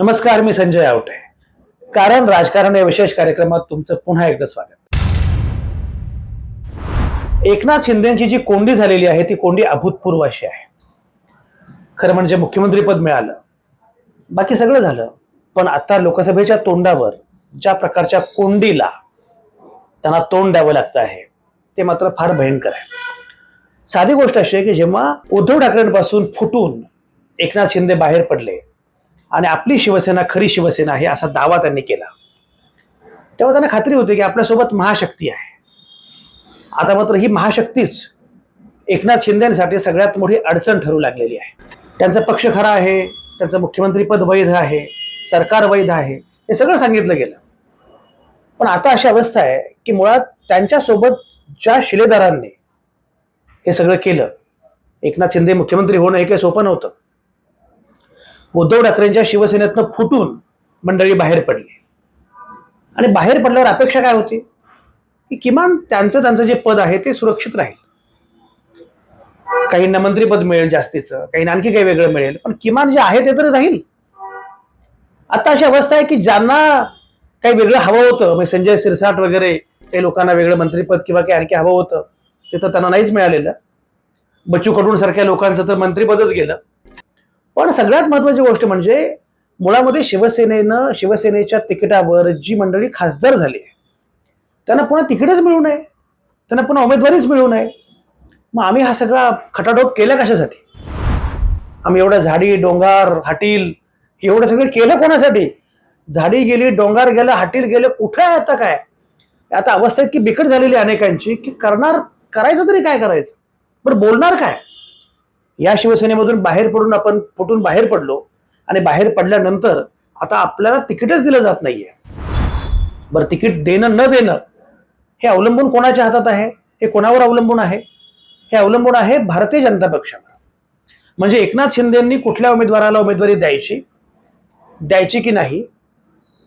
नमस्कार मी संजय आवटे. कारण राजकारण या विशेष कार्यक्रमात तुमचं पुन्हा एकदा स्वागत. एकनाथ शिंदेची जी कोंडी झालेली आहे ती कोंडी अभूतपूर्व अशी आहे. खरं म्हणजे मुख्यमंत्रीपद मिळालं. बाकी सगळं झालं. पण आता लोकसभेच्या तोंडावर ज्या प्रकारच्या कोंडीला त्यांना तोंड द्यावं लागतं आहे ते मात्र फार भयंकर आहे. साधी गोष्ट अशी आहे की जेव्हा उद्धव ठाकरेंपासून फुटून एकनाथ शिंदे बाहेर पडले आणि आपली शिवसेना खरी शिवसेना आहे असा दावा त्यांनी केला. तेव्हा त्यांना खात्री होती की आपल्यासोबत महाशक्ती आहे. आता मात्र ही महाशक्तीच एकनाथ शिंदेसाठी सगळ्यात मोठी अडचण ठरू लागलेली आहे. त्यांचा पक्ष खरा आहे त्यांचं मुख्यमंत्रीपद वैध आहे सरकार वैध आहे हे सगळं सांगितलं गेलं. पण आता अशी अवस्था आहे की मुळात त्यांच्यासोबत ज्या शिलेदारांनी हे सगळं केलं एकनाथ शिंदे मुख्यमंत्री होणं हे काही सोपं नव्हतं. उद्धव ठाकरेंच्या शिवसेनेतनं फुटून मंडळी बाहेर पडली. आणि बाहेर पडल्यावर अपेक्षा काय होती? की किमान त्यांचं त्यांचं जे पद आहे ते सुरक्षित राहील. काहींना मंत्रीपद मिळेल जास्तीचं काहींना आणखी काही वेगळं मिळेल पण किमान जे आहे ते तरी राहील. आता अशी अवस्था आहे की ज्यांना काही वेगळं हवं होतं म्हणजे संजय सिरसाट वगैरे काही लोकांना वेगळं मंत्रीपद किंवा काही आणखी हवं होतं ते तर त्यांना नाहीच मिळालेलं. बच्चू कडून सारख्या लोकांचं तर मंत्रीपदच गेलं. पण सगळ्यात महत्वाची गोष्ट म्हणजे मुळामध्ये शिवसेनेनं शिवसेनेच्या तिकिटावर जी मंडळी खासदार झाली आहे त्यांना पुन्हा तिकीटच मिळू नये त्यांना पुन्हा उमेदवारीच मिळू नये. मग आम्ही हा सगळा खटाटोप केला कशासाठी? आम्ही एवढ्या झाडी डोंगर हाटील हे एवढं सगळं केलं कोणासाठी? झाडी गेली डोंगर गेलं हाटील गेलं कुठं आहे आता काय? आता अवस्था इतकी बिकट झालेली आहे अनेकांची की करणार करायचं तरी काय करायचं? बरं बोलणार काय? या शिवसेनेमधून बाहेर पडून आपण फुटून बाहेर पडलो आणि बाहेर पडल्यानंतर आता आपल्याला तिकीटच दिलं जात नाहीये. बरं तिकीट देणं न देणं हे अवलंबून कोणाच्या हातात आहे? हे कोणावर अवलंबून आहे? हे अवलंबून आहे भारतीय जनता पक्षावर. म्हणजे एकनाथ शिंदेंनी कुठल्या उमेदवाराला उमेदवारी द्यायची द्यायची की नाही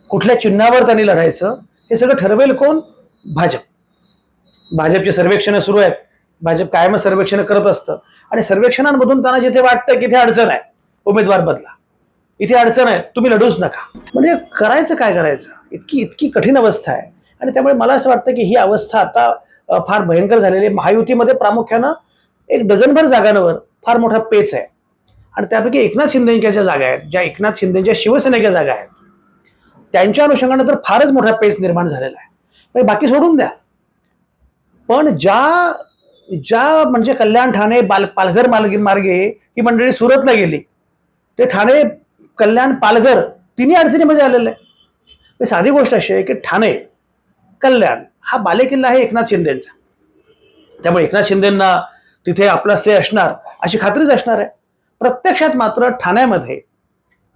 कुठल्या चिन्हावर त्यांनी लढायचं हे सगळं ठरवेल कोण? भाजप. भाजपची सर्वेक्षणं सुरू आहेत. भाजप कायम सर्वेक्षण करत असतं. आणि सर्वेक्षणांमधून त्यांना जिथे वाटतं की इथे अडचण आहे उमेदवार बदला. इथे अडचण आहे तुम्ही लढूच नका. म्हणजे करायचं काय करायचं? इतकी इतकी कठीण अवस्था आहे. आणि त्यामुळे मला असं वाटतं की ही अवस्था आता फार भयंकर झालेली आहे. महायुतीमध्ये प्रामुख्यानं एक डझनभर जागांवर फार मोठा पेच आहे. आणि त्यापैकी एकनाथ शिंदेच्या ज्या जागा आहेत ज्या एकनाथ शिंदेच्या शिवसेनेच्या जागा आहेत. त्यांच्या अनुषंगानं तर फारच मोठा पेच निर्माण झालेला आहे. म्हणजे बाकी सोडून द्या. पण ज्या ज्या म्हणजे कल्याण ठाणे बाल पालघर मार्गे मार्गे ही मंडळी सुरतला गेली ते ठाणे कल्याण पालघर तिन्ही अडचणीमध्ये आलेलं आहे म्हणजे साधी गोष्ट अशी आहे की ठाणे कल्याण हा बालेकिल्ला आहे एकनाथ शिंदेचा. त्यामुळे एकनाथ शिंदेंना तिथे आपला से असणार अशी खात्रीच असणार आहे. प्रत्यक्षात मात्र ठाण्यामध्ये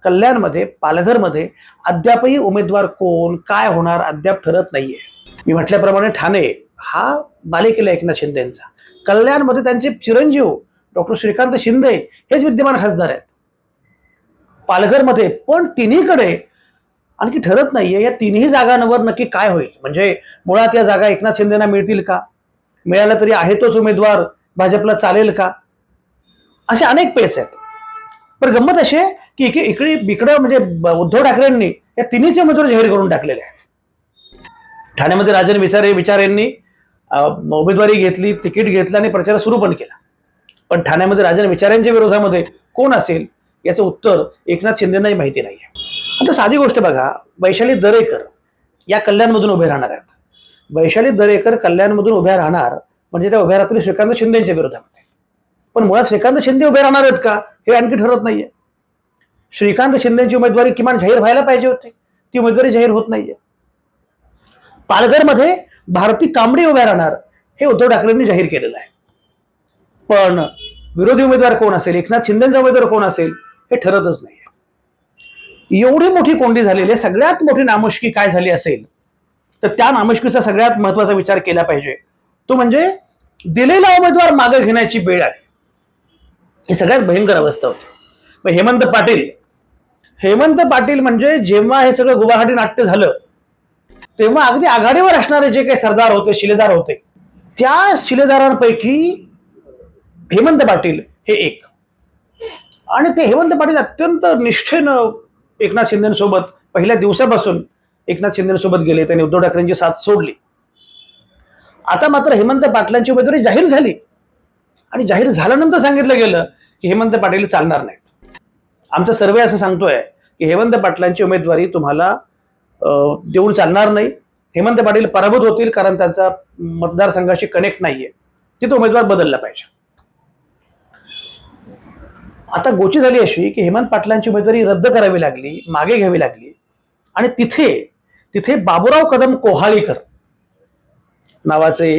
कल्याणमध्ये पालघरमध्ये अद्यापही उमेदवार कोण काय होणार अद्याप ठरत नाहीये. मी म्हटल्याप्रमाणे ठाणे हा बालेकिल्ला एकनाथ शिंदेचा कल्याणमध्ये त्यांचे चिरंजीव डॉक्टर श्रीकांत शिंदे हेच विद्यमान खासदार आहेत. पालघरमध्ये पण तिन्हीकडे आणखी ठरत नाहीये या तिन्ही जागांवर नक्की काय होईल? म्हणजे मुळात या जागा एकनाथ शिंदेना मिळतील का? मिळाला तरी आहे तोच उमेदवार भाजपला चालेल का? असे अनेक पेच आहेत. पण गंमत अशी आहे की इकडे इकडे इकडं म्हणजे उद्धव ठाकरेंनी या तिन्हीचे उमेदवार जाहीर करून टाकलेले आहेत. ठाण्यामध्ये राजन विचारे विचार यांनी उमेदवारी घेतली तिकीट घेतलं आणि प्रचार सुरू पण केला. पण ठाण्यामध्ये राजन विचारांच्या विरोधामध्ये कोण असेल याचं उत्तर एकनाथ शिंदेनाही माहिती नाहीये. आता साधी गोष्ट बघा वैशाली दरेकर या कल्याणमधून उभे राहणार आहेत. वैशाली दरेकर कल्याणमधून उभ्या राहणार म्हणजे त्या उभ्या राहतील श्रीकांत शिंदेच्या विरोधामध्ये. पण मुळात श्रीकांत शिंदे उभे राहणार आहेत का हे आणखी ठरत नाहीये. श्रीकांत शिंदेची उमेदवारी किमान जाहीर व्हायला पाहिजे होती. ती उमेदवारी जाहीर होत नाहीये. पालघरमध्ये भारती कांबडी उभ्या राहणार हे उद्धव ठाकरेंनी जाहीर केलेलं आहे. पण विरोधी उमेदवार कोण असेल? एकनाथ शिंदेचा उमेदवार कोण असेल? हे ठरतच नाही एवढी मोठी कोंडी झालेली आहे सगळ्यात मोठी नामुष्की काय झाली असेल तर त्या नामुष्कीचा सगळ्यात महत्त्वाचा विचार केला पाहिजे. तो म्हणजे दिलेला उमेदवार मागे घेण्याची वेळ आली. ही सगळ्यात भयंकर अवस्था होती. हेमंत पाटील हेमंत पाटील म्हणजे जेव्हा हे सगळं गुवाहाटी नाट्य झालं तेव्हा अगदी आघाडीवर असणारे जे काही सरदार होते शिलेदार होते त्या शिलेदारांपैकी हेमंत पाटील हे एक. आणि ते हेमंत पाटील अत्यंत निष्ठेनं एकनाथ शिंदेसोबत पहिल्या दिवसापासून एकनाथ शिंदेसोबत गेले त्यांनी उद्धव ठाकरेंची साथ सोडली. आता मात्र हेमंत पाटलांची उमेदवारी जाहीर झाली. आणि जाहीर झाल्यानंतर सांगितलं गेलं की हेमंत पाटील चालणार नाहीत. आमचा सर्वे असं सांगतोय की हेमंत पाटलांची उमेदवारी तुम्हाला देऊन चालणार नाही. हेमंत पाटील पराभूत होतील कारण त्यांचा मतदारसंघाशी कनेक्ट नाहीये. तिथे उमेदवार बदलला पाहिजे. आता गोची झाली अशी की हेमंत पाटलांची उमेदवारी रद्द करावी लागली मागे घ्यावी लागली. आणि तिथे तिथे बाबुराव कदम कोहाळीकर नावाचे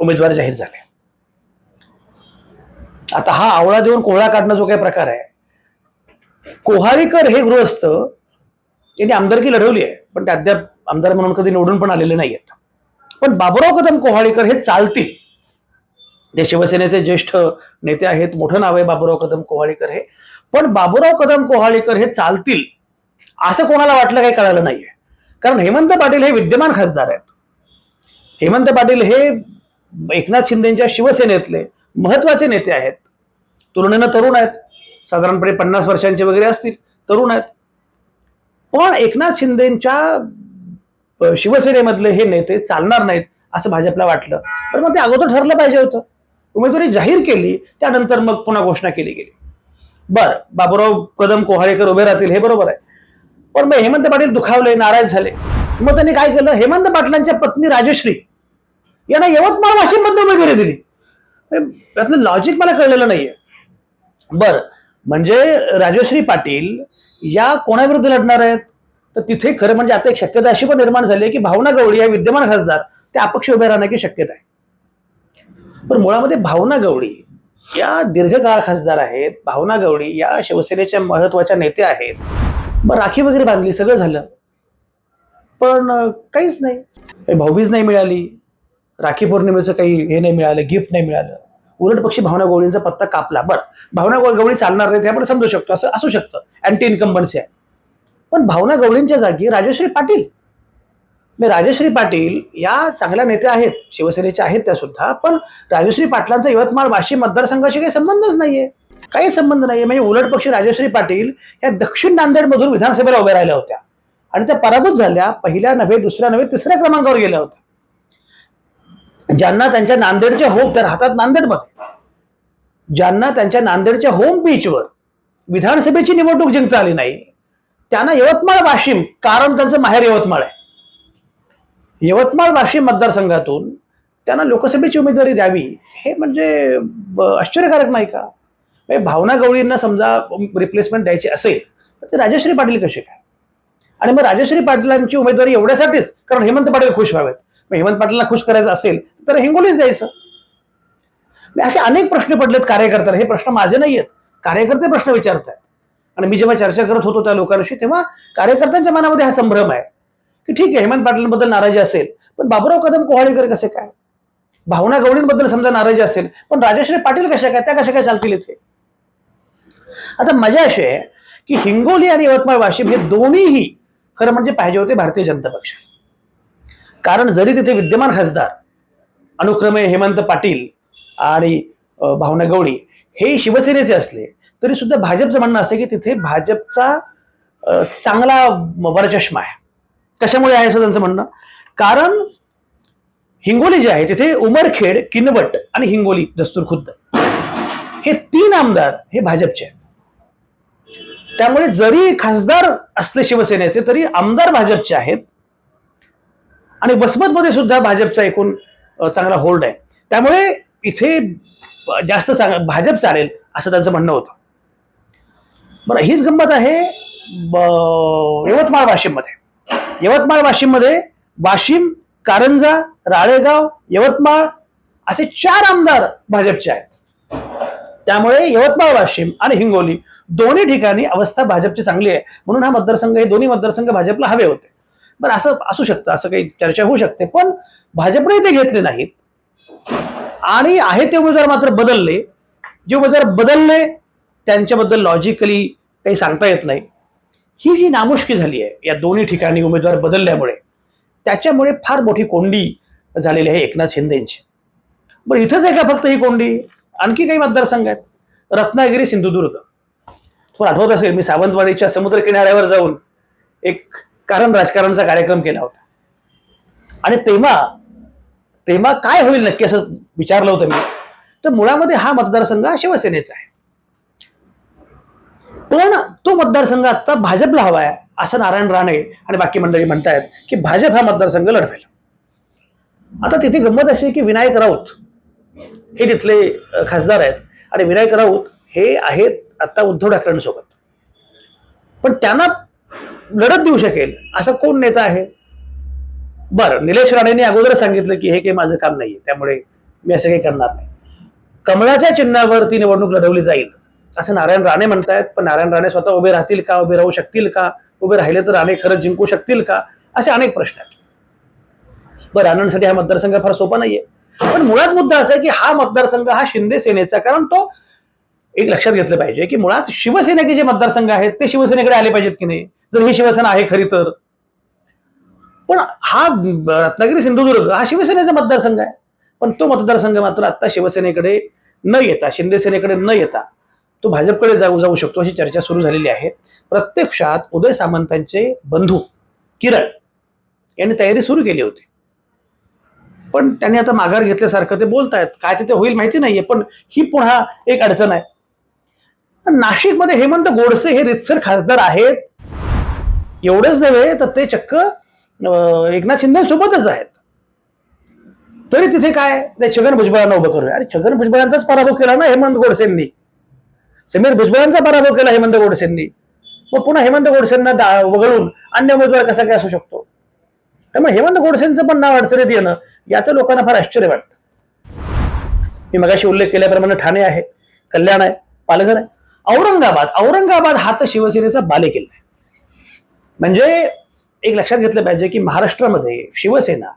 उमेदवार जाहीर झाले. आता हा आवळा देऊन कोहळा काढणं जो काही प्रकार आहे कोहाळीकर हे गृहस्थ यांनी आमदारकी लढवली आहे पण ते अद्याप आमदार म्हणून कधी निवडून पण आलेले नाही आहेत. पण बाबुराव कदम कोहाळीकर हे चालतील. ते शिवसेनेचे ज्येष्ठ नेते आहेत मोठं नाव आहे बाबुराव कदम कोहाळीकर हे. पण बाबुराव कदम कोहाळीकर हे चालतील असं कोणाला वाटलं काही कळालं नाहीये. कारण हेमंत पाटील हे विद्यमान खासदार आहेत. हेमंत पाटील हे एकनाथ शिंदेच्या शिवसेनेतले महत्त्वाचे नेते आहेत. तुलनेनं तरुण आहेत. साधारणपणे पन्नास वर्षांचे वगैरे असतील तरुण आहेत. पण एकनाथ शिंदेच्या शिवसेनेमधले हे नेते चालणार नाहीत असं भाजपला वाटलं. पण मग ते अगोदर ठरलं पाहिजे होतं. उमेदवारी जाहीर केली त्यानंतर मग पुन्हा घोषणा केली गेली. बरं बाबुराव कदम कोहाळेकर उभे राहतील हे बरोबर आहे. पण मग हेमंत पाटील दुखावले नाराज झाले. मग त्यांनी काय केलं? हेमंत पाटलांच्या पत्नी राजश्री यांना यवतमाळ वाशिममध्ये उमेदवारी दिली. त्यातलं लॉजिक मला कळलेलं नाहीये. बर म्हणजे राजश्री पाटील या कोणाविरुद्ध लढणार आहेत? तर तिथे खरं म्हणजे आता एक शक्यता अशी पण निर्माण झाली आहे की भावना गवळी या विद्यमान खासदार ते अपक्ष उभे राहण्याची शक्यता आहे. पण मुळामध्ये भावना गवळी या दीर्घकाळ खासदार आहेत भावना गवळी या शिवसेनेच्या महत्त्वाच्या नेत्या आहेत. मग राखी वगैरे बांधली सगळं झालं. पण काहीच नाही. भाऊबीज नाही मिळाली. राखी पौर्णिमेचं काही हे नाही मिळालं गिफ्ट नाही मिळालं. उलट पक्षी भावना गवळींचा पत्ता कापला. बरं भावना गवळी चालणार नाही ते आपण समजू शकतो. असं असू शकतं. अँटी इन्कम्बन्सी आहे पण भावना गवळींच्या जागी राजश्री पाटील. मी राजश्री पाटील या चांगल्या नेत्या आहेत शिवसेनेच्या आहेत त्या सुद्धा पण राजश्री पाटलांचा यवतमाळ वाशिम मतदारसंघाशी काही संबंधच नाहीये. काही संबंध नाहीये. म्हणजे उलट पक्षी राजश्री पाटील या दक्षिण नांदेडमधून विधानसभेला उभ्या राहिल्या होत्या. आणि त्या पराभूत झाल्या. पहिल्या नव्हे दुसऱ्या नव्हे तिसऱ्या क्रमांकावर गेल्या होत्या. ज्यांना त्यांच्या नांदेडच्या होम त्या राहतात नांदेडमध्ये. ज्यांना त्यांच्या नांदेडच्या होम बीचवर विधानसभेची निवडणूक जिंकता आली नाही त्यांना यवतमाळ वाशिम कारण त्यांचं माहेर यवतमाळ आहे. यवतमाळ वाशिम मतदारसंघातून त्यांना लोकसभेची उमेदवारी द्यावी हे म्हणजे आश्चर्यकारक नाही का? म्हणजे भावना गवळींना समजा रिप्लेसमेंट द्यायची असेल तर ते राजश्री पाटील कसे काय? आणि मग राजश्री पाटलांची उमेदवारी एवढ्यासाठीच कारण हेमंत पाटील खुश व्हावेत. हेमंत पाटीलला खुश करायचं असेल तर हिंगोलीच जायचं. असे अनेक प्रश्न पडलेत कार्यकर्त्याला. हे प्रश्न माझे नाही आहेत कार्यकर्ते प्रश्न विचारत आहेत आणि मी जेव्हा चर्चा करत होतो त्या लोकांविषयी तेव्हा कार्यकर्त्यांच्या मनामध्ये हा संभ्रम आहे. की ठीक आहे हेमंत पाटलांबद्दल नाराजी असेल पण बाबुराव कदम कोहाळीकर कसे काय? भावना गवळींबद्दल समजा नाराजी असेल पण राजश्री पाटील कशा काय? त्या कशा काय चालतील इथे? आता मजा अशी आहे की हिंगोली आणि यवतमाळ वाशिम हे दोन्हीही खरं म्हणजे पाहिजे होते भारतीय जनता पक्ष कारण जरी तिथे विद्यमान खासदार अनुक्रमे हेमंत पाटील आणि भावना गवळी हे शिवसेनेचे असले तरी सुद्धा भाजपचं म्हणणं असं की तिथे भाजपचा चांगला वरचष्मा आहे. कशामुळे आहे असं त्यांचं म्हणणं? कारण हिंगोली जे आहे तिथे उमरखेड किनवट आणि हिंगोली दस्तूर खुद्द हे तीन आमदार हे भाजपचे आहेत. त्यामुळे जरी खासदार असले शिवसेनेचे तरी आमदार भाजपचे आहेत. आणि वसमतमध्ये सुद्धा भाजपचा एकूण चांगला होल्ड आहे. त्यामुळे इथे जास्त चांग- भाजप चालेल असं त्यांचं म्हणणं होतं. बरं हीच गंमत आहे यवतमाळ वाशिममध्ये. यवतमाळ वाशिममध्ये वाशिम कारंजा राळेगाव यवतमाळ असे चार आमदार भाजपचे आहेत. त्यामुळे यवतमाळ वाशिम आणि हिंगोली दोन्ही ठिकाणी अवस्था भाजपची चांगली आहे. म्हणून हा मतदारसंघ हे दोन्ही मतदारसंघ भाजपला हवे होते. बरं असं असू शकतं असं काही चर्चा होऊ शकते. पण भाजपने ते घेतले नाहीत. आणि आहे ते उमेदवार मात्र बदलले. जे उमेदवार बदलले त्यांच्याबद्दल लॉजिकली काही सांगता येत नाही. ही जी नामुष्की झाली आहे या दोन्ही ठिकाणी उमेदवार बदलल्यामुळे त्याच्यामुळे फार मोठी कोंडी झालेली आहे एकनाथ शिंदेंची. बरं इथंच आहे का फक्त ही कोंडी? आणखी काही मतदारसंघ आहेत? रत्नागिरी सिंधुदुर्ग. तुम्हाला आठवत असेल मी सावंतवाडीच्या समुद्र किनाऱ्यावर जाऊन एक कारण राजकारणाचा कार्यक्रम केला होता. आणि तेव्हा तेव्हा काय होईल नक्की असं विचारलं होतं मी. तर मुळामध्ये हा मतदारसंघ हा शिवसेनेचा आहे. पण तो मतदारसंघ आता भाजपला हवा आहे असं नारायण राणे आणि बाकी मंडळी म्हणतायत की भाजप हा मतदारसंघ लढवेल. आता तिथे गंमत अशी की विनायक राऊत हे तिथले खासदार आहेत. आणि विनायक राऊत हे आहेत आता उद्धव ठाकरेंसोबत. पण त्यांना लढत देऊ शकेल असा कोण नेता आहे? बरं निलेश राणेंनी अगोदर सांगितलं की हे काही माझं काम नाहीये त्यामुळे मी असं काही करणार नाही. कमळाच्या चिन्हावर ती निवडणूक लढवली जाईल असं नारायण राणे म्हणतायत पण नारायण राणे स्वतः उभे राहतील का उभे राहू शकतील का उभे राहिले तर राणे खरंच जिंकू शकतील का असे अनेक प्रश्न आहेत. बरं राणांसाठी हा मतदारसंघ फार सोपा नाहीये. पण मुळात मुद्दा असा आहे की हा मतदारसंघ हा शिंदे सेनेचा कारण तो एक लक्षात घेतलं पाहिजे की मुळात शिवसेनेचे जे मतदारसंघ आहेत ते शिवसेनेकडे आले पाहिजेत की नाही? जर ही शिवसेना आहे खरी तर. पण हा रत्नागिरी सिंधुदुर्ग हा शिवसेनेचा मतदारसंघ आहे. पण तो मतदारसंघ मात्र आता शिवसेनेकडे न येता शिंदे सेनेकडे न येता तो भाजपकडे जाऊ जाऊ शकतो अशी चर्चा सुरू झालेली आहे. प्रत्यक्षात उदय सामंतांचे बंधू किरण यांनी तयारी सुरू केली होती. पण त्यांनी आता माघार घेतल्यासारखं ते बोलतायत. काय तिथे होईल माहिती नाहीये पण ही पुन्हा एक अडचण आहे. नाशिकमध्ये हेमंत गोडसे हे रितसर खासदार आहेत. एवढंच नव्हे तर ते चक्क एकनाथ शिंदेसोबतच आहेत. तरी तिथे काय? ते छगन भुजबळांना उभं करूया. अरे छगन भुजबळांचाच पराभव केला ना हेमंत गोडसेंनी. समीर भुजबळांचा पराभव केला हेमंत गोडसेंनी. मग पुन्हा हेमंत गोडसेंना दा- वगळून अन्य उमेदवार कसा काय असू शकतो? त्यामुळे हेमंत गोडसेंचं पण नाव अडचणीत येणं याचं लोकांना फार आश्चर्य वाटतं. मी मगाशी उल्लेख केल्याप्रमाणे ठाणे आहे कल्याण आहे पालघर आहे. औरंगाबाद औरंगाबाद हा तर शिवसेनेचा बालेकिल्ला आहे. म्हणजे एक लक्षात घेतलं पाहिजे की महाराष्ट्रामध्ये शिवसेना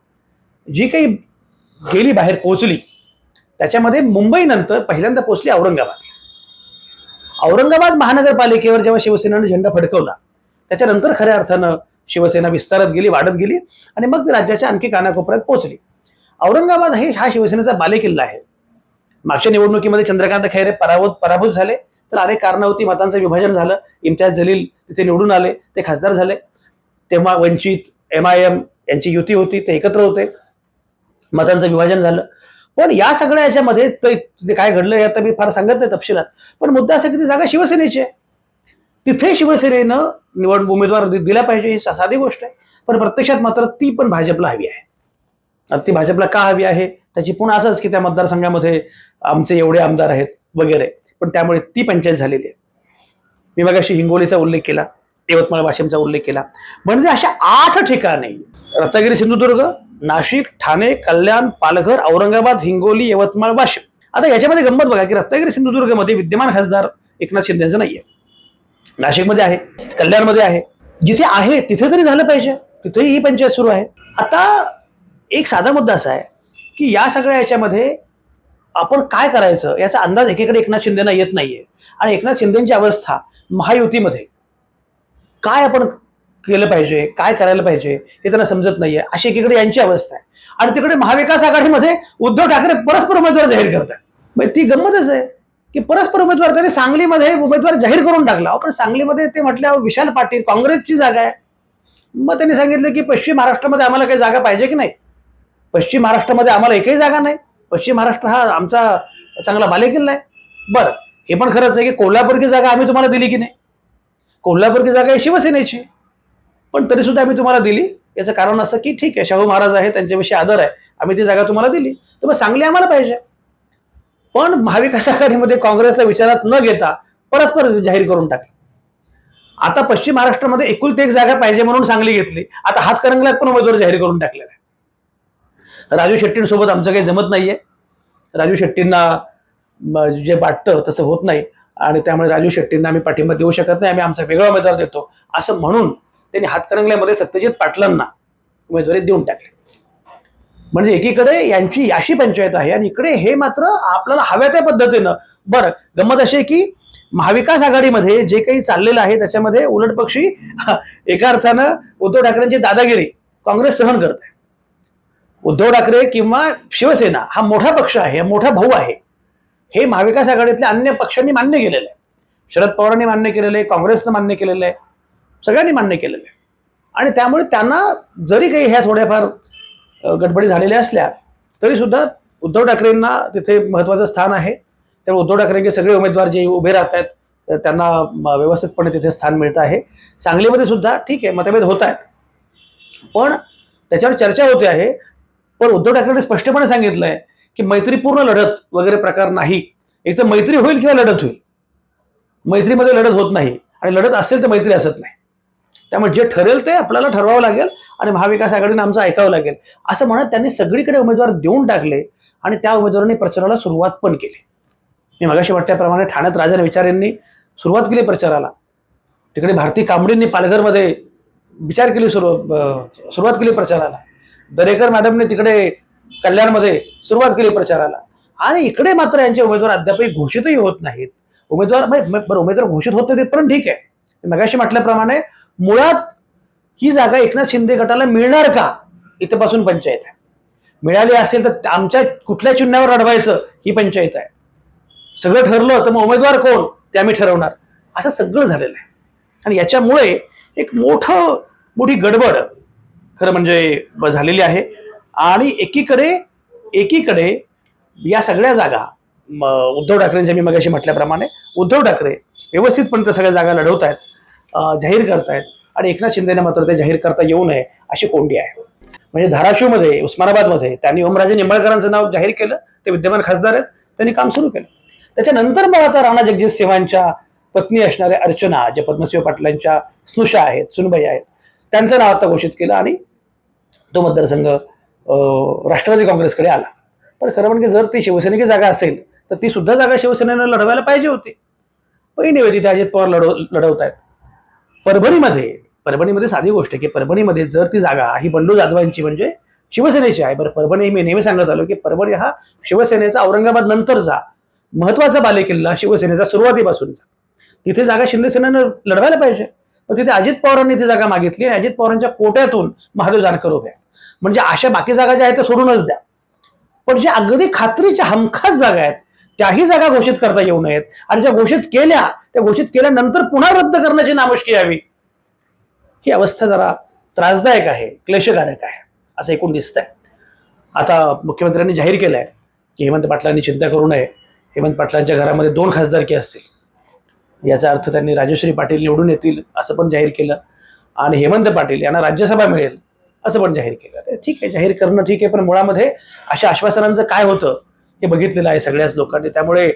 जी काही गेली बाहेर पोहोचली त्याच्यामध्ये मुंबईनंतर पहिल्यांदा पोहोचली औरंगाबाद. औरंगाबाद महानगरपालिकेवर जेव्हा शिवसेनेनं झेंडा फडकवला त्याच्यानंतर खऱ्या अर्थानं शिवसेना विस्तारत गेली वाढत गेली आणि मग राज्याच्या आणखी कानाकोपऱ्यात पोहोचली. औरंगाबाद हे हा शिवसेनेचा बालेकिल्ला आहे. मागच्या निवडणुकीमध्ये चंद्रकांत खैरे पराभूत पराभूत झाले. तर अनेक कारणावरती मतांचं विभाजन झालं. इम्तियाज जलील तिथे निवडून आले ते खासदार झाले. तेव्हा वंचित एम आय एम यांची युती होती ते एकत्र होते. मतांचं विभाजन झालं. पण या सगळ्या याच्यामध्ये ते काय घडलं हे आता मी फार सांगत नाही तपशिलात. पण मुद्दा असा की ती जागा शिवसेनेची आहे. तिथे शिवसेनेनं निवड उमेदवार दिला पाहिजे ही साधी गोष्ट आहे. पण प्रत्यक्षात मात्र ती पण भाजपला हवी आहे. आता ती भाजपला का हवी आहे? त्याची पुन्हा असंच की त्या मतदारसंघामध्ये आमचे एवढे आमदार आहेत वगैरे. पण त्यामुळे ती पंचायत झालेली आहे. मी मगाशी हिंगोलीचा उल्लेख केला यवतमाळ वाशिमचा उल्लेख केला. म्हणजे अशा आठ ठिकाणी रत्नागिरी सिंधुदुर्ग नाशिक ठाणे कल्याण पालघर औरंगाबाद हिंगोली यवतमाळ वाशिम. आता याच्यामध्ये गंमत बघा की रत्नागिरी सिंधुदुर्गमध्ये विद्यमान खासदार एकनाथ शिंदेचं नाहीये. नाशिकमध्ये आहे कल्याणमध्ये आहे. जिथे आहे तिथे तरी झालं पाहिजे. तिथेही ही पंचायत सुरू आहे. आता एक साधा मुद्दा असा आहे की या सगळ्या याच्यामध्ये आपण काय करायचं? याचा अंदाज एकीकडे एकनाथ शिंदेना येत नाहीये. आणि एकनाथ शिंदेची अवस्था महायुतीमध्ये. काय आपण केलं पाहिजे? काय करायला पाहिजे? हे त्यांना समजत नाहीये. अशी एकीकडे यांची अवस्था आहे. आणि तिकडे महाविकास आघाडीमध्ये उद्धव ठाकरे परस्पर उमेदवार जाहीर करतात. मग ती गंमतच आहे की परस्पर उमेदवार त्यांनी सांगलीमध्ये उमेदवार जाहीर करून टाकला. पण सांगलीमध्ये ते म्हटल्यावर विशाल पाटील काँग्रेसची जागा आहे. मग त्यांनी सांगितलं की पश्चिम महाराष्ट्रामध्ये आम्हाला काही जागा पाहिजे की नाही? पश्चिम महाराष्ट्रामध्ये आम्हाला एकही जागा नाही. पश्चिम महाराष्ट्र हा आमचा चांगला बालेकिल्ला आहे. बरं हे पण खरंच आहे की कोल्हापूरची जागा आम्ही तुम्हाला दिली की नाही? कोल्हापूरची जागा आहे शिवसेनेची. पण तरीसुद्धा आम्ही तुम्हाला दिली. याचं कारण असं की ठीक आहे शाहू महाराज आहे त्यांच्याविषयी आदर आहे. आम्ही ती जागा तुम्हाला दिली. तर मग सांगली आम्हाला पाहिजे. पण महाविकास आघाडीमध्ये काँग्रेसला विचारात न घेता परस्पर जाहीर करून टाकली. आता पश्चिम महाराष्ट्रामध्ये एकुलती एक जागा पाहिजे म्हणून सांगली घेतली. आता हातकरंगलात पण उमेदवार जाहीर करून टाकलेला आहे. राजू शेट्टींसोबत आमचं काही जमत नाहीये. राजू शेट्टींना जे वाटतं तसं होत नाही. आणि त्यामुळे राजू शेट्टींना आम्ही पाठिंबा देऊ शकत नाही. आम्ही आमचा वेगळा उमेदवार देतो. असं म्हणून त्यांनी हातकरंगल्यामध्ये सत्यजित पाटलांना उमेदवारी देऊन टाकली. म्हणजे एकीकडे यांची याशी पंचायत आहे आणि इकडे हे मात्र आपल्याला हव्या त्या पद्धतीनं. बरं गंमत अशी आहे की महाविकास आघाडीमध्ये जे काही चाललेलं आहे त्याच्यामध्ये उलट पक्षी एका अर्थानं उद्धव ठाकरेंची दादागिरी काँग्रेस सहन करत आहे. उद्धव ठाकरे किंवा शिवसेना हा मोठा पक्ष आहे मोठा भाऊ आहे. हे महाविकास आघाडीतल्या अन्य पक्षांनी मान्य केलेलं आहे. शरद पवारांनी मान्य केलेलं आहे काँग्रेसनं मान्य केलेलं आहे सगळ्यांनी मान्य केलेलं आहे. आणि त्यामुळे त्यांना जरी काही ह्या थोड्याफार गडबडी झालेल्या असल्या तरीसुद्धा उद्धव ठाकरेंना तिथे महत्त्वाचं स्थान आहे. त्यामुळे उद्धव ठाकरेंचे सगळे उमेदवार जे उभे राहत आहेत तर त्यांना म, व्यवस्थितपणे तिथे स्थान मिळतं आहे. सांगलीमध्ये सुद्धा ठीक आहे मतभेद होत आहेत. पण त्याच्यावर चर्चा होते आहे पण उद्धव ठाकरेंनी स्पष्टपणे सांगितलंय की मैत्रीपूर्ण लढत वगैरे प्रकार नाही. एक तर मैत्री होईल किंवा लढत होईल. मैत्रीमध्ये लढत होत नाही. आणि लढत असेल तर मैत्री असत नाही. त्यामुळे जे ठरेल ते आपल्याला ठरवावं लागेल आणि महाविकास आघाडीनं आमचं ऐकावं लागेल. असं म्हणत त्यांनी सगळीकडे उमेदवार देऊन टाकले आणि त्या उमेदवारांनी प्रचाराला सुरुवात पण केली. मी मगाशी म्हटल्याप्रमाणे ठाण्यात राजन विचार यांनी सुरुवात केली प्रचाराला. तिकडे भारती कांबळींनी पालघरमध्ये विचार केली सुरू सुरुवात केली प्रचाराला. दरेकर मॅडमने तिकडे कल्याणमध्ये सुरुवात केली प्रचाराला. आणि इकडे मात्र यांचे उमेदवार अद्यापही घोषितही होत नाहीत. उमेदवार म्हणजे बरं उमेदवार घोषित होत नाहीत पण ठीक आहे. मगाशी म्हटल्याप्रमाणे मुळात ही जागा एकनाथ शिंदे गटाला मिळणार का? इथपासून पंचायत आहे. मिळाली असेल तर आमच्या कुठल्या चिन्हावर अडवायचं ही पंचायत आहे. सगळं ठरलं तर मग उमेदवार कोण? ते आम्ही ठरवणार. असं सगळं झालेलं आहे. आणि याच्यामुळे एक मोठं मोठी गडबड खरं म्हणजे झालेली आहे. आणि एकीकडे एकीकडे या सगळ्या जागा म, उद्धव ठाकरेंच्या मी मगाशी म्हटल्याप्रमाणे उद्धव ठाकरे व्यवस्थितपणे त्या सगळ्या जागा लढवत आहेत जाहीर करतायत आणि एकनाथ शिंदेने मात्र ते जाहीर करता येऊ नये अशी कोंडी आहे. म्हणजे धाराशिवमध्ये उस्मानाबादमध्ये त्यांनी ओमराजे निंबाळकरांचं नाव जाहीर केलं ते विद्यमान खासदार आहेत त्यांनी काम सुरू केलं. त्याच्यानंतर मग आता राणा जगजित सिंहांच्या पत्नी असणाऱ्या अर्चना जे पद्मसिंह पाटलांच्या स्नुषा आहेत सुनबाई आहेत त्यांचं नाव आता घोषित केलं आणि तो मतदारसंघ अं, राष्ट्रवादी काँग्रेसकडे आला. पण खरं म्हणजे जर ती शिवसेनेची जागा असेल तर ती सुद्धा जागा शिवसेनेनं लढवायला पाहिजे होती. पहिली वेळी तिथे अजित पवार लढव लढवत आहेत परभणीमध्ये परभणीमध्ये साधी गोष्ट आहे की परभणीमध्ये जर ती जागा ही बंडू जाधवांची म्हणजे शिवसेनेची आहे. बरं परभणी मी नेहमी सांगत आलो की परभणी हा शिवसेनेचा औरंगाबाद नंतरचा महत्त्वाचा बालेकिल्ला शिवसेनेचा सुरुवातीपासूनचा तिथे जागा शिंदे सेनेनं लढवायला पाहिजे. पण तिथे अजित पवारांनी ती जागा मागितली आणि अजित पवारांच्या कोट्यातून महादेव जानकर उभे म्हणजे अशा बाकी जागा ज्या आहेत त्या सोडूनच द्या. पण ज्या अगदी खात्रीच्या हमखास जागा आहेत त्याही जागा घोषित करता येऊ नयेत. आणि ज्या घोषित केल्या त्या घोषित केल्यानंतर पुन्हा रद्द करण्याची नामुष्की यावी. ही अवस्था जरा त्रासदायक आहे क्लेशकारक आहे असं एकूण दिसतंय. आता मुख्यमंत्र्यांनी जाहीर केलं आहे की हेमंत पाटलांनी चिंता करू नये. हेमंत पाटलांच्या घरामध्ये दोन खासदारकी असतील. याचा अर्थ त्यांनी राजश्री पाटील निवडून येतील असं पण जाहीर केलं. आणि हेमंत पाटील यांना राज्यसभा मिळेल. असं पण जाहीर केलं. तर ठीक आहे जाहीर करणं ठीक आहे पण मुळामध्ये अशा आश्वासनांचं काय होतं हे बघितलेलं आहे सगळ्याच लोकांनी. त्यामुळे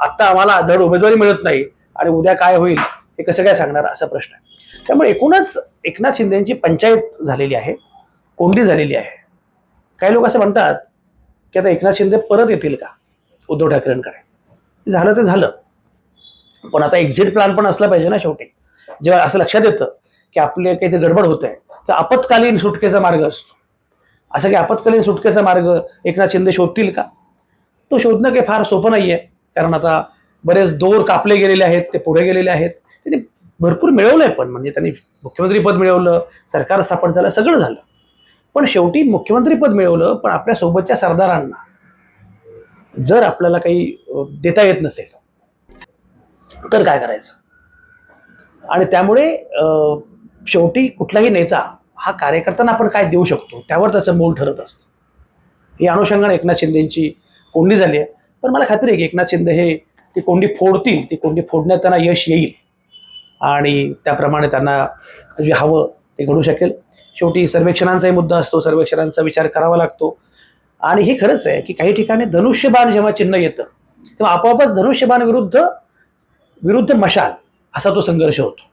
आत्ता आम्हाला धड उमेदवारी मिळत नाही आणि उद्या काय होईल हे कसं काय सांगणार असा प्रश्न आहे. त्यामुळे एकूणच एकनाथ शिंदेची पंचायत झालेली आहे कोंडी झालेली आहे. काही लोक असं म्हणतात की आता एकनाथ शिंदे परत येतील का उद्धव ठाकरेंकडे? झालं ते झालं. पण आता एक्झिट प्लॅन पण असला पाहिजे ना शेवटी. जेव्हा असं लक्षात येतं की आपले काहीतरी गडबड होत आहे तर आपत्कालीन सुटकेचा मार्ग असतो. असं की आपत्कालीन सुटकेचा मार्ग एकनाथ शिंदे शोधतील का? तो शोधणं काही फार सोपं नाही आहे कारण आता बरेच दोर कापले गेलेले आहेत ते पुढे गेलेले आहेत. त्यांनी भरपूर मिळवलंय पण म्हणजे त्यांनी मुख्यमंत्री पद मिळवलं सरकार स्थापन झालं सगळं झालं. पण शेवटी मुख्यमंत्री पद मिळवलं पण आपल्या सोबतच्या सरदारांना जर आपल्याला काही देता येत नसेल तर काय करायचं? आणि त्यामुळे शेवटी कुठलाही नेता हा कार्यकर्त्यांना आपण काय देऊ शकतो त्यावर त्याचं मूल ठरत असतं. ही अनुषंगाने एकनाथ शिंदेची कोंडी झाली आहे. पण मला खात्री आहे की एकनाथ शिंदे हे ती कोंडी फोडतील ती कोंडी फोडण्यात त्यांना यश येईल. आणि त्याप्रमाणे त्यांना जे हवं ते घडू शकेल. शेवटी सर्वेक्षणांचाही मुद्दा असतो सर्वेक्षणांचा विचार करावा लागतो. आणि हे खरंच आहे की काही ठिकाणी धनुष्यबाण जेव्हा चिन्ह येतं तेव्हा आपोआपच धनुष्यबाण विरुद्ध विरुद्ध मशाल असा तो संघर्ष होतो.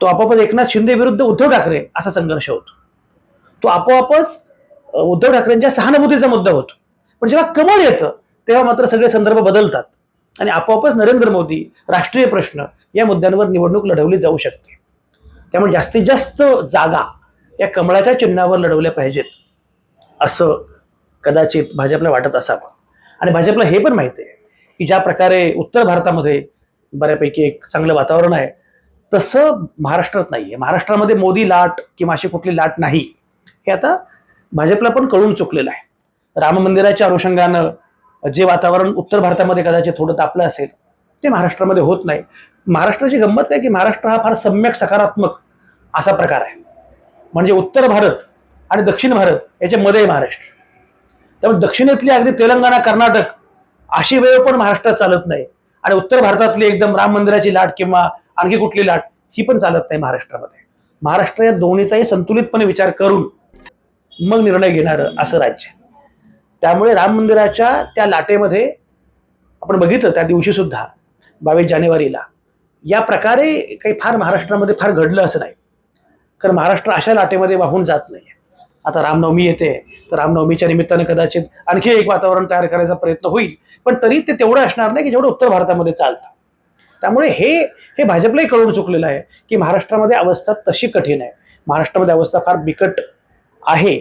तो आपोआपच एकनाथ शिंदे विरुद्ध उद्धव ठाकरे असा संघर्ष होतो. तो आपोआपच उद्धव ठाकरेंच्या सहानुभूतीचा मुद्दा होतो. पण जेव्हा कमळ येतं तेव्हा मात्र सगळे संदर्भ बदलतात. आणि आपोआपच नरेंद्र मोदी राष्ट्रीय प्रश्न या मुद्द्यांवर निवडणूक लढवली जाऊ शकते. त्यामुळे जास्तीत जास्त जागा या कमळाच्या चिन्हावर लढवल्या पाहिजेत असं कदाचित भाजपला वाटत असावं. आणि भाजपला हे पण माहिती आहे की ज्या प्रकारे उत्तर भारतामध्ये बऱ्यापैकी एक चांगलं वातावरण आहे तसं महाराष्ट्रात नाही आहे महाराष्ट्रामध्ये मोदी लाट किंवा अशी कुठली लाट नाही. हे आता भाजपला पण कळून चुकलेलं आहे. राम मंदिराच्या अनुषंगानं जे वातावरण उत्तर भारतामध्ये कदाचित थोडं तापलं असेल ते महाराष्ट्रामध्ये होत नाही. महाराष्ट्राची गंमत काय की महाराष्ट्र हा फार सम्यक सकारात्मक असा प्रकार आहे. म्हणजे उत्तर भारत आणि दक्षिण भारत याच्यामध्ये मध्ये महाराष्ट्र. त्यामुळे दक्षिणेतली अगदी तेलंगणा कर्नाटक अशी वेळ पण महाराष्ट्रात चालत नाही. आणि उत्तर भारतातली एकदम राम मंदिराची लाट किंवा आणखी कुठली लाट? ही पण चालत नाही महाराष्ट्रामध्ये. महाराष्ट्र या दोन्हीचाही संतुलितपणे विचार करून मग निर्णय घेणारं असं राज्य. त्यामुळे राम मंदिराच्या त्या लाटेमध्ये आपण बघितलं त्या दिवशी सुद्धा बावीस जानेवारीला या प्रकारे काही फार महाराष्ट्रामध्ये फार घडलं असं नाही. कारण महाराष्ट्र अशा लाटेमध्ये वाहून जात नाही आता रामनवमी येते तर रामनवमीच्या निमित्तानं कदाचित आणखी एक वातावरण तयार करायचा प्रयत्न होईल. पण तरी ते तेवढं असणार नाही की जेवढं उत्तर भारतामध्ये चालतं. त्यामुळे हे हे भाजपलाही कळून चुकलेलं आहे की महाराष्ट्रामध्ये अवस्था तशी कठीण आहे. महाराष्ट्रामध्ये अवस्था फार बिकट आहे.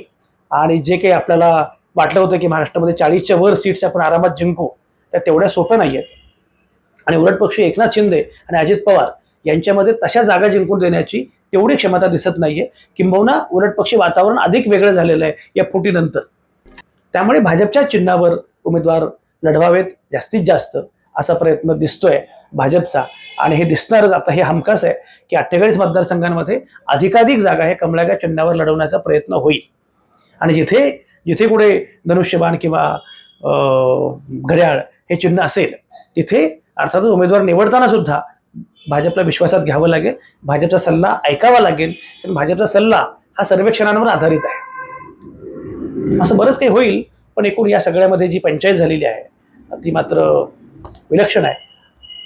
आणि जे काही आपल्याला वाटलं होतं की महाराष्ट्रामध्ये चाळीसच्या वर सीट्स आपण आरामात जिंकू त्या तेवढ्या सोप्या नाही आहेत आणि उलटपक्षी एकनाथ शिंदे आणि अजित पवार यांच्यामध्ये तशा जागा जिंकून देण्याची तेवढी क्षमता दिसत नाहीये. किंबहुना उलट पक्षी वातावरण अधिक वेगळं झालेलं आहे या फुटीनंतर. त्यामुळे भाजपच्या चिन्हावर उमेदवार लढवावेत जास्तीत जास्त. असा प्रयत्न दिसतोय भाजपचा. आणि हे दिसणारच आता हे हमखास आहे की अठ्ठेचाळीस मतदारसंघांमध्ये अधिकाधिक जागा हे कमळाच्या चिन्हावर लढवण्याचा प्रयत्न होईल. आणि जिथे जिथे कुठे धनुष्यबाण किंवा अं, घड्याळ हे चिन्ह असेल तिथे अर्थातच उमेदवार निवडताना सुद्धा भाजपला विश्वासात घ्यावं लागेल भाजपचा सल्ला ऐकावा लागेल कारण भाजपचा सल्ला हा सर्वेक्षणांवर आधारित आहे. असं बरंच काही होईल पण एकूण या सगळ्यामध्ये जी पंचायत झालेली आहे ती मात्र विलक्षण आहे.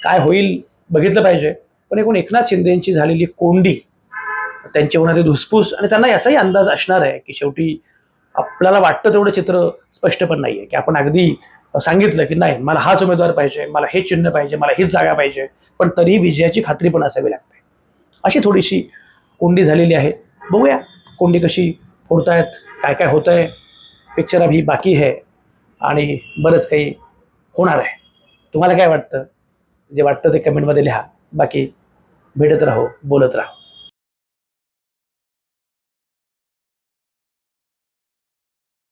काय होईल बघितलं पाहिजे. पण एकूण एकनाथ शिंदेची झालेली कोंडी त्यांची होणारी धुसफूस आणि त्यांना याचाही अंदाज असणार आहे की शेवटी आपल्याला वाटतं तेवढं चित्र स्पष्ट पण नाही आहे की आपण अगदी सांगितलं की नाही मला हाच उमेदवार पाहिजे मला हे चिन्ह पाहिजे मला हीच जागा पाहिजे पण तरीही विजयाची खात्री पण असावी लागते. अशी थोडीशी कोंडी झालेली आहे. बघूया कोंडी कशी फोडतायत काय काय होत आहे पिक्चर अभी बाकी आहे आणि बरंच काही होणार आहे. तुम्हाला काय वाटतं? जे वाटतं ते कमेंटमध्ये लिहा. बाकी भेटत राहो बोलत राहो.